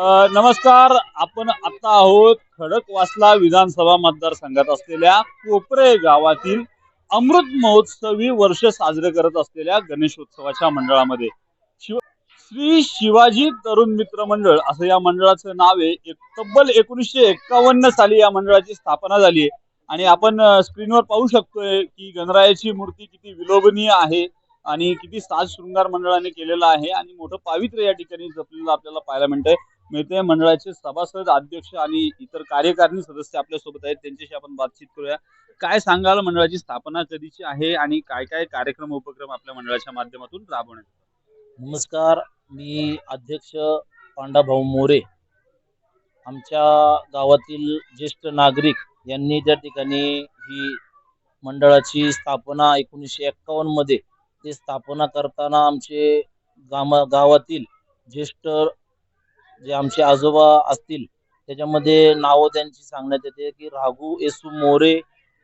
नमस्कार. आपण आता आहोत खडकवासला विधानसभा मतदारसंघात असलेल्या कोपरे गावातील अमृत महोत्सवी वर्ष साजरे करत असलेल्या गणेशोत्सवाच्या मंडळामध्ये. शिव श्री शिवाजी तरुण मित्र मंडळ असं या मंडळाचं नाव आहे. एक तब्बल एकोणीसशे एक्कावन्न साली या मंडळाची स्थापना झाली आहे. आणि आपण स्क्रीनवर पाहू शकतोय की गणरायाची मूर्ती किती विलोभनीय आहे आणि किती साज शृंगार मंडळाने केलेला आहे आणि मोठं पावित्र्य या ठिकाणी जपलेलं आपल्याला पाहायला मिळतंय. मिळते. मंडळाचे सभासद अध्यक्ष आणि इतर कार्यकारिणी सदस्य आपल्यासोबत आहेत. त्यांच्याशी आपण बातचीत करूया. काय सांगाल मंडळाची स्थापना कधीची आहे आणि काय काय कार्यक्रम उपक्रम आपल्या मंडळाच्या माध्यमातून राबवण्यात नमस्कार. मी अध्यक्ष पांडाभाऊ मोरे. आमच्या गावातील ज्येष्ठ नागरिक यांनी त्या ठिकाणी ही मंडळाची स्थापना एकोणीसशे एक्कावन्नमध्ये ते स्थापना करताना आमचे गामा गावातील ज्येष्ठ जे आमचे आजोबा असतील त्याच्यामध्ये नावं त्यांची सांगण्यात येते की राघू येसू मोरे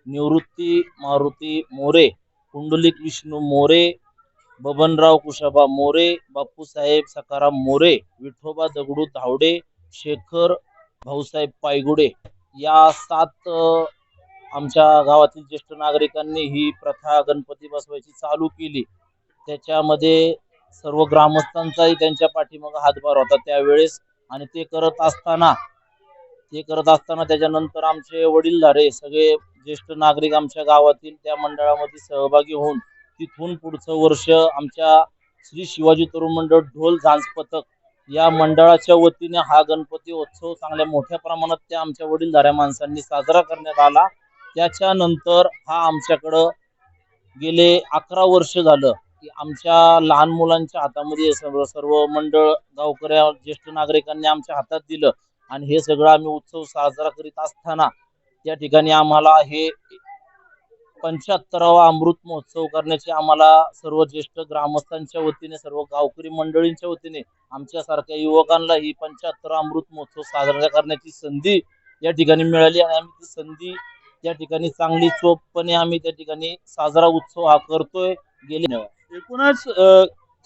निवृत्ती मारुती मोरे कुंडलिक विष्णू मोरे बबनराव कुशाबा मोरे बापूसाहेब सकाराम मोरे विठोबा दगडू धावडे शेखर भाऊसाहेब पायगुडे. या सात आमच्या गावातील ज्येष्ठ नागरिकांनी ही प्रथा गणपती बसवायची चालू केली. त्याच्यामध्ये सर्व ग्रामस्थांचाही त्यांच्या पाठीमागे हातभार होता त्यावेळेस. आणि ते करत असताना ते करत असताना त्याच्यानंतर आमचे वडीलधारे सगळे ज्येष्ठ नागरिक आमच्या गावातील त्या मंडळामध्ये सहभागी होऊन तिथून पुढचं वर्ष आमच्या श्री शिवाजी तरुण मंडळ ढोल झांज पथक या मंडळाच्या वतीने हा गणपती उत्सव चांगल्या मोठ्या प्रमाणात त्या आमच्या वडीलधाऱ्या माणसांनी साजरा करण्यात आला. त्याच्यानंतर हा आमच्याकडं गेले अकरा वर्ष झालं. की आमच्या लहान मुलांच्या हातामध्ये सर्व सर्व मंडळ गावकऱ्या ज्येष्ठ नागरिकांनी आमच्या हातात दिलं. आणि हे सगळं आम्ही उत्सव साजरा करीत असताना त्या ठिकाणी आम्हाला हे पंच्याहत्तरावा अमृत महोत्सव करण्याची आम्हाला सर्व ज्येष्ठ ग्रामस्थांच्या वतीने सर्व गावकरी मंडळींच्या वतीने आमच्यासारख्या युवकांना ही पंच्याहत्तर अमृत महोत्सव साजरा करण्याची संधी या ठिकाणी मिळाली. आणि आम्ही ती संधी त्या ठिकाणी चांगली चोखपणे आम्ही त्या ठिकाणी साजरा उत्सव हा करतोय. गेले एकूणच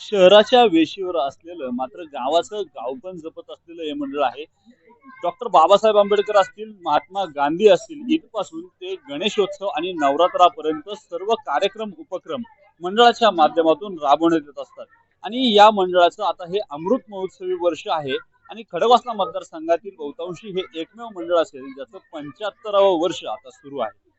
शहराच्या वेशीवर असलेलं मात्र गावाचं गावपण जपत असलेलं हे मंडळ आहे. डॉक्टर बाबासाहेब आंबेडकर असतील महात्मा गांधी असतील इथपासून ते गणेशोत्सव आणि नवरात्रापर्यंत सर्व कार्यक्रम उपक्रम मंडळाच्या माध्यमातून राबवण्यात येत असतात. आणि या मंडळाचं आता हे अमृत महोत्सवी वर्ष आहे आणि खडकवासला मतदारसंघातील बहुतांशी हे एकमेव मंडळ असेल ज्याचं पंच्याहत्तरावं वर्ष आता सुरू आहे.